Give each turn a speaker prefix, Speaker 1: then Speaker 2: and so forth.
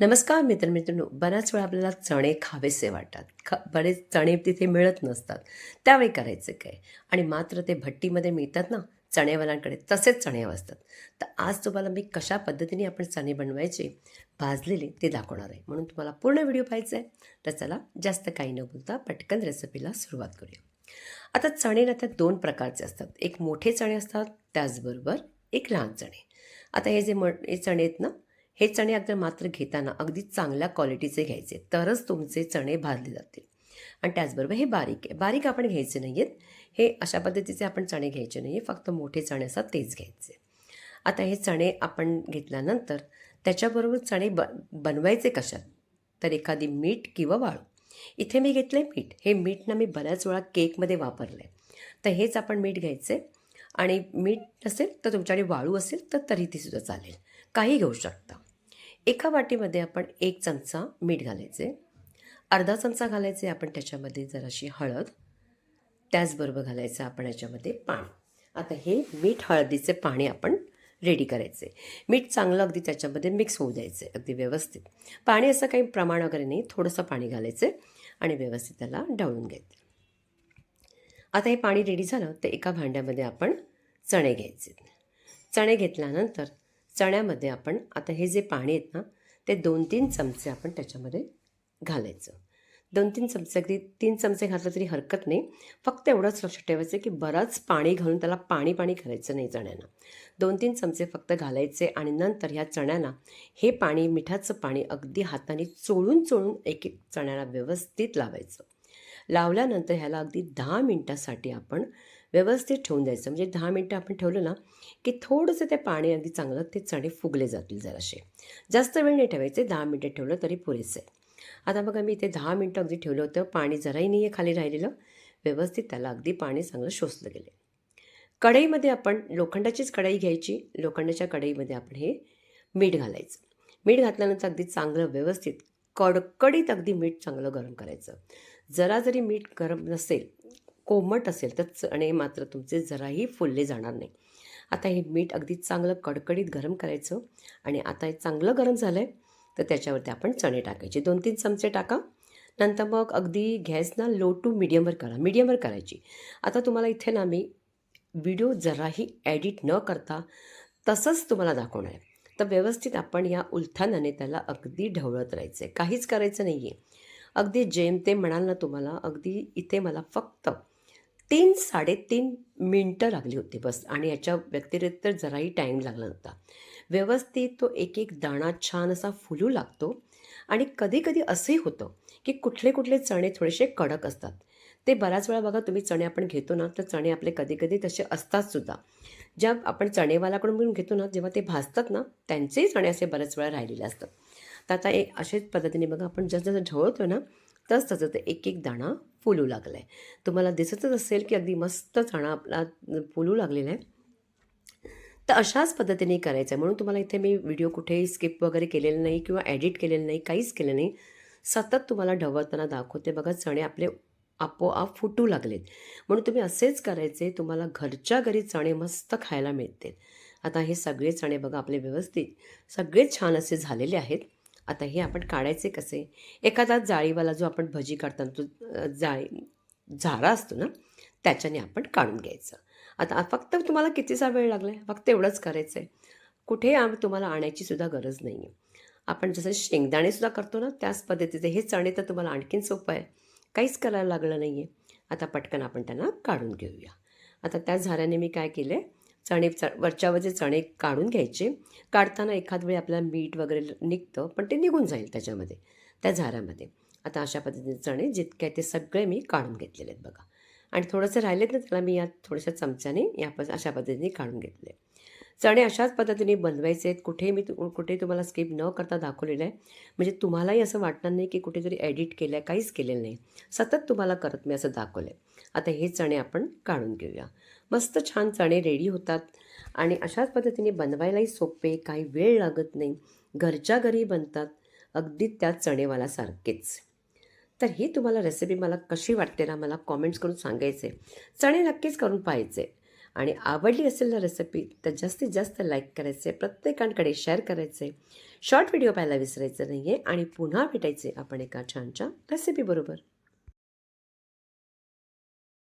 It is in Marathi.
Speaker 1: नमस्कार मित्र मित्रांनो बऱ्याच वेळा आपल्याला चणे खावेसे वाटतात. ख बरेच चणे तिथे मिळत नसतात. त्यावेळी करायचं काय? आणि मात्र ते भट्टीमध्ये मिळतात ना चणेवाल्यांकडे तसेच चणे असतात तर आज तुम्हाला मी कशा पद्धतीने आपण चणे बनवायचे भाजलेले ते दाखवणार आहे. म्हणून तुम्हाला पूर्ण व्हिडिओ पाहायचा आहे. तर चला जास्त काही न बोलता पटकन रेसिपीला सुरुवात करूया. आता चणे ना त्या दोन प्रकारचे असतात. एक मोठे चणे असतात त्याचबरोबर एक लहान चणे. आता हे जे म हे चणे आहेत ना हे चणे अगदी मात्र घेताना अगदी चांगल्या क्वालिटीचे घ्यायचे तरच तुमचे चणे भाजले जातील. आणि त्याचबरोबर हे बारीक आहे. बारीक आपण घ्यायचे नाही आहेत हे अशा पद्धतीचे आपण चणे घ्यायचे नाही आहे फक्त मोठे चणे असतात तेच घ्यायचे. आता हे चणे आपण घेतल्यानंतर त्याच्याबरोबर चणे ब बनवायचे कशात? तर एखादी मीठ किंवा वाळू. इथे मी घेतलं आहे मीठ. हे मीठ ना मी बऱ्याच वेळा केकमध्ये वापरलं आहे तर हेच आपण मीठ घ्यायचे. आणि मीठ नसेल तर तुमच्याकडे वाळू असेल तर तरी ती सुद्धा चालेल. काही घेऊ शकता. एका वाटीमध्ये आपण एक चमचा मीठ घालायचे. अर्धा चमचा घालायचे आपण त्याच्यामध्ये जराशी हळद. त्याचबरोबर घालायचं आपण याच्यामध्ये पाणी. आता हे मीठ हळदीचे पाणी आपण रेडी करायचे. मीठ चांगलं अगदी त्याच्यामध्ये मिक्स होऊ द्यायचे अगदी व्यवस्थित. पाणी असं काही प्रमाण वगैरे नाही थोडंसं पाणी घालायचं आणि व्यवस्थित त्याला ढवळून घ्यायचं. आता हे पाणी रेडी झालं तर एका भांड्यामध्ये आपण चणे घ्यायचे. चणे घेतल्यानंतर चण्यामध्ये आपण आता हे जे पाणी आहेत ना ते दोन तीन चमचे आपण त्याच्यामध्ये घालायचं. दोन तीन चमचे अगदी तीन चमचे घातलं तरी हरकत नाही. फक्त एवढंच लक्ष ठेवायचं की बराच पाणी घालून त्याला पाणी पाणी करायचं नाही चण्यांना. दोन तीन चमचे फक्त घालायचे आणि नंतर ह्या चण्याला हे पाणी मिठाचं पाणी अगदी हाताने चोळून चोळून एक एक चण्याला व्यवस्थित लावायचं. लावल्यानंतर ह्याला अगदी दहा मिनटासाठी आपण व्यवस्थित ठेवून द्यायचं. म्हणजे दहा मिनटं आपण ठेवलं ना की थोडंसं ते पाणी अगदी चांगलं ते चणे फुगले जातील जरासे. जास्त वेळ नाही ठेवायचे दहा मिनटं ठेवलं तरी पुरेसे. आहे आता बघा मी इथे दहा मिनटं अगदी ठेवलं होतं. पाणी जराही नाही आहे खाली राहिलेलं. व्यवस्थित त्याला अगदी पाणी चांगलं शोषलं गेलं कढईमध्ये आपण लोखंडाचीच कढई घ्यायची. लोखंडाच्या कढईमध्ये आपण हे मीठ घालायचं. मीठ घातल्यानंतर अगदी चांगलं व्यवस्थित कडकडीत अगदी मीठ चांगलं गरम करायचं. जरा जरी मीठ गरम नसेल कोमट असेल तर चणे मात्र तुमचे जराही फुलले जाणार नाही. आता हे मीठ अगदी चांगलं कडकडीत गरम करायचं आणि आता हे चांगलं गरम झालं आहे तर त्याच्यावरती आपण चणे टाकायचे. दोन तीन चमचे टाका. नंतर मग अगदी गॅस ना लो टू मिडियमवर करा. मिडियमवर करायची. आता तुम्हाला इथे ना मी व्हिडिओ जराही ॲडिट न करता तसंच तुम्हाला दाखवणार आहे. तर व्यवस्थित आपण या उलथानाने त्याला अगदी ढवळत राहायचं आहे काहीच करायचं नाही आहे अगदी जेमतेम म्हणाल ना तुम्हाला अगदी इथे मला फक्त तीन साडेतीन मिनटं लागली होती बस. आणि याच्या व्यतिरिक्त जराही टाईम लागला नव्हता. व्यवस्थित तो एक एक दाणा छान असा फुलू लागतो. आणि कधी कधी असंही होतं की कुठले कुठले चणे थोडेसे कडक असतात. ते बऱ्याच वेळा बघा तुम्ही चणे आपण घेतो ना तर चणे आपले कधी कधी तसे असतात सुद्धा. ज्या आपण चणेवाल्याकडून घेतो ना जेव्हा ते भाजतात ना त्यांचेही चणे असे बऱ्याच वेळा राहिलेले असतात. तर आता एक अशाच पद्धतीने बघा आपण जसं जसं ढवळतो ना तस तसं ते एक एक दाणा फुलू लागला आहे तुम्हाला दिसतच असेल की अगदी मस्त चणा आपला फुलू लागलेला आहे. तर अशाच पद्धतीने करायचं आहे म्हणून तुम्हाला इथे मी व्हिडिओ कुठेही स्किप वगैरे केलेलं नाही किंवा एडिट केलेलं नाही काहीच केलं नाही. सतत तुम्हाला ढवळताना दाखवते. बघा चणे आपले आपोआप फुटू लागलेत. म्हणून तुम्ही असेच करायचे तुम्हाला घरच्या घरी चणे मस्त खायला मिळतील. आता हे सगळे चणे बघा आपले व्यवस्थित सगळेच छान असे झालेले आहेत. आता हे आपण काढायचे कसे? एखादा जाळीवाला जो आपण भजी काढताना तो जाळी झारा असतो ना त्याच्याने आपण काढून घ्यायचं. आता फक्त तुम्हाला कितीसा वेळ लागला आहे फक्त एवढंच करायचं आहे कुठे आम तुम्हाला आणायची सुद्धा गरज नाही आहे आपण जसं शेंगदाणेसुद्धा करतो ना त्याच पद्धतीचे हे चणे तर तुम्हाला आणखीन सोपं आहे. काहीच करायला लागलं नाही आहे आता पटकन आपण त्यांना काढून घेऊया. आता त्या झाऱ्याने मी काय केलं आहे चणे च वरच्यावरचे चणे काढून घ्यायचे. काढताना एखाद वेळी आपल्याला मीठ वगैरे निघतं पण ते निघून जाईल त्याच्यामध्ये त्या झाऱ्यामध्ये आता अशा पद्धतीने चणे जितके ते सगळे मी काढून घेतलेले आहेत बघा. आणि थोडंसं राहिलेत ना त्याला मी या थोड्याशा चमच्याने या प अशा पद्धतीने काढून घेतले चणे अशाच पद्धतीने बनवायचे आहेत. कुठेही मी तु कुठेही तुम्हाला स्किप न करता दाखवलेलं आहे. म्हणजे तुम्हालाही असं वाटणार नाही की कुठेतरी एडिट केलं आहे काहीच केलेलं नाही. सतत तुम्हाला करत मी असं दाखवलं आहे आता हे चणे आपण काढून घेऊया. मस्त छान चणे रेडी होतात. आणि अशाच पद्धतीने बनवायलाही सोपे काही वेळ लागत नाही. घरच्या घरी बनतात. अगदी त्या चणेवालासारखेच तर ही तुम्हाला रेसिपी मला कशी वाटते ना मला कॉमेंट्स करून सांगायचे चणे नक्कीच करून पाहायचे आणि आवडली असेल ना रेसिपी तर जास्तीत जास्त लाईक करायचे प्रत्येकांकडे शेअर करायचे शॉर्ट व्हिडिओ पाहायला विसरायचं नाही आहे आणि पुन्हा भेटायचे आपण एका छानच्या रेसिपीबरोबर